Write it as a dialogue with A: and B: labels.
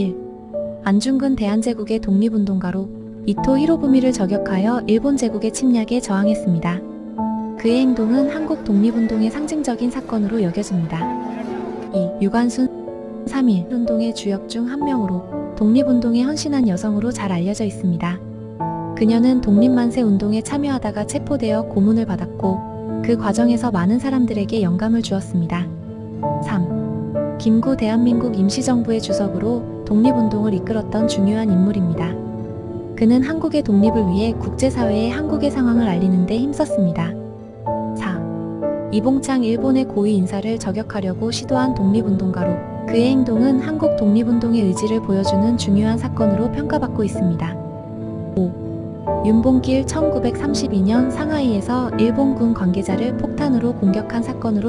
A: 1. 안중근 대한제국의 독립운동가로 이토 히로부미를 저격하여 일본 제국의 침략에 저항했습니다. 그의 행동은 한국 독립운동의 상징적인 사건으로 여겨집니다. 2. 유관순 3.1 운동의 주역 중 한 명으로 독립운동에 헌신한 여성으로 잘 알려져 있습니다. 그녀는 독립만세 운동에 참여하다가 체포되어 고문을 받았고 그 과정에서 많은 사람들에게 영감을 주었습니다. 3. 김구 대한민국 임시정부의 주석으로 독립운동을 이끌었던 중요한 인물입니다. 그는 한국의 독립을 위해 국제사회에 한국의 상황을 알리는 데 힘썼습니다. 4. 이봉창 일본의 고위 인사를 저격하려고 시도한 독립운동가로 그의 행동은 한국 독립운동의 의지를 보여주는 중요한 사건으로 평가받고 있습니다. 5. 윤봉길 1932년 상하이에서 일본군 관계자를 폭탄으로 공격한 사건으로